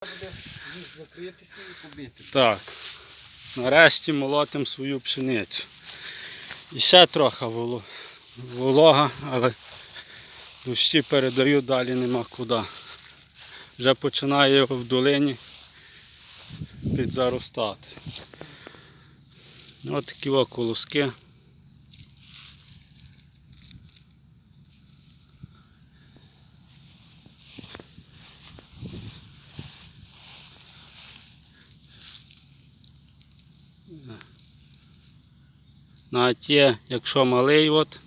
буде їх закритися і побити. Так. Нарешті молотим свою пшеницю. І ще трохи волога, але дощі передаю, далі нема куди. Вже починає в долині підзаростати. Ось такі колоски. Навіть є, якщо малий, от,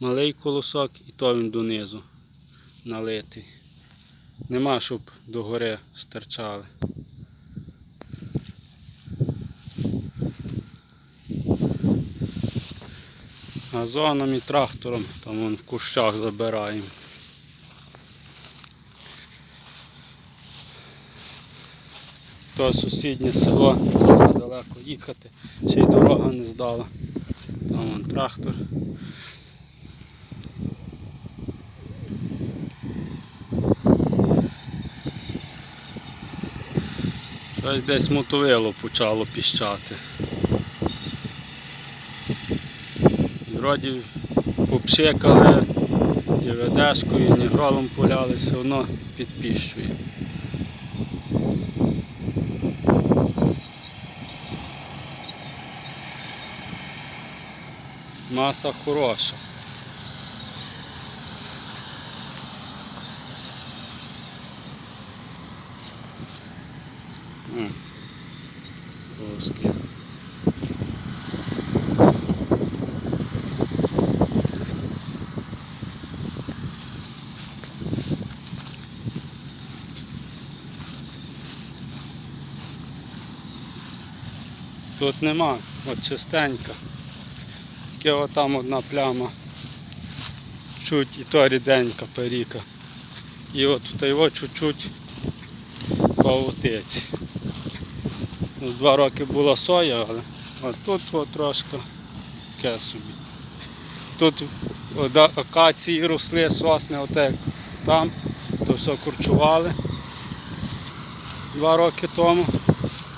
малий колосок, і то він донизу налитий. Нема, щоб догори стирчали. Газоном і трактором там вон в кущах забираємо. То сусіднє село, далеко їхати, ще й дорога не здала. Там вон трактор. Щось десь мотовило почало піщати. Вроді попшикали і ведешкою, і нігролом поляли, все одно підпіщує. Маса хороша. Волоски. Тут нема, от чистенька. Тільки отам одна пляма. Чуть і то ріденька періка. І от тут його чуть-чуть павутиці. Ну, Два роки була соя, але от тут от трошки таке собі. Тут акації росли, сосни, отак там, то все курчували два роки тому.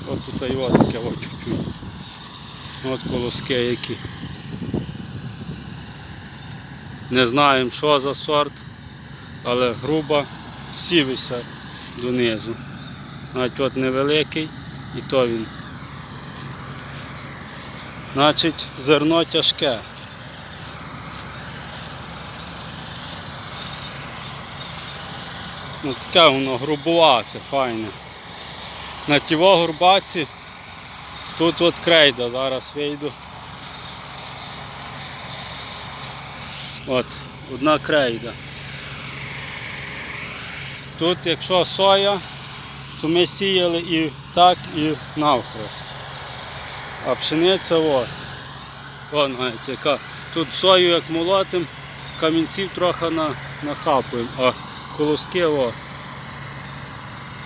От тут його таке от чуть-чуть. От колоски які. Не знаємо, що за сорт, але груба всі висять донизу. Навіть от невеликий і то він. Значить, зерно тяжке. Ну таке воно грубувате, файне. На тіво горбаці тут от крейда, зараз вийду. От, одна крейда. Тут, якщо соя, то ми сіяли і так, і навхрест. А пшениця от. О, навіть яка. Тут сою як молотим, камінців трохи на, нахапуємо, а колоски о.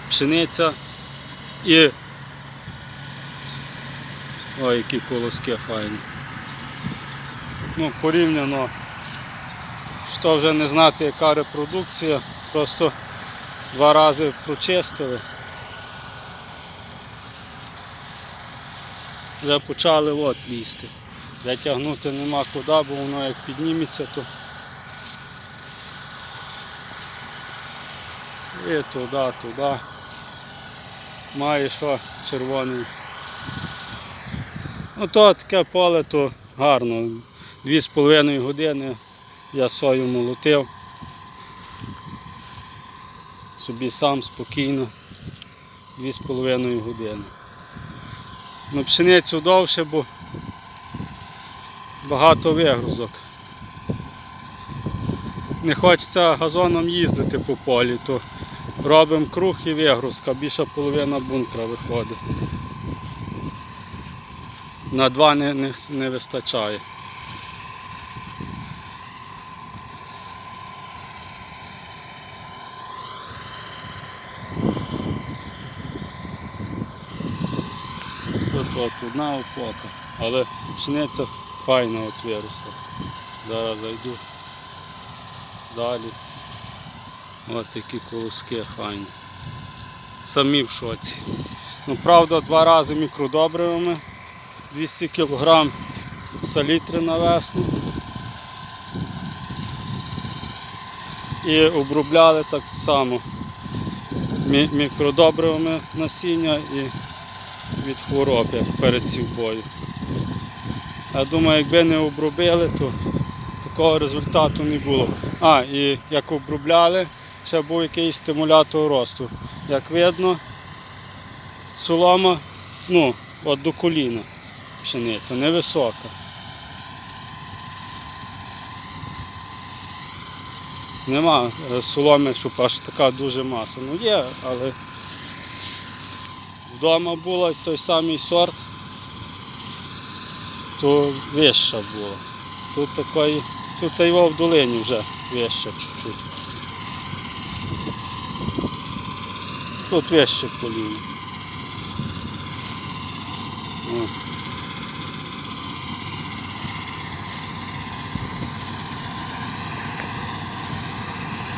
Пшениця і Ой, які колоски файні. Ну, порівняно що вже не знати, яка репродукція, просто два рази прочистили. Вже почали от лізти. Вже тягнути нема куди, бо воно як підніметься, то і туди, туди. Має що червоний. Ну то таке поле, то гарно. Дві з половиною години я сою молотив. Собі сам спокійно. Дві з половиною години. Ну, пшеницю довше, бо багато вигрузок. Не хочеться газоном їздити по полі, то робимо круг і вигрузка, більша половина бункера виходить. На два не, не, не вистачає. От одна оплата, але пшениця файна от виросла. Зараз зайду далі. Ось такі колоски файні. самі в шоці. Ну, правда, два рази мікродобривами, 200 кг салітри на весну. І обробляли так само мі- мікродобривами насіння і від хвороб як перед сівбою. Я думаю, якби не обробили, то такого результату не було. А, і як обробляли, ще був якийсь стимулятор росту. Як видно, солома ну, от до коліна пшениця, невисока. Нема е, соломи, щоб аж така дуже маса. Ну є, але вдома була той самий сорт, то вища була. Тут такої, тут його в долині вже вища чуть-чуть. Тут вище коліно.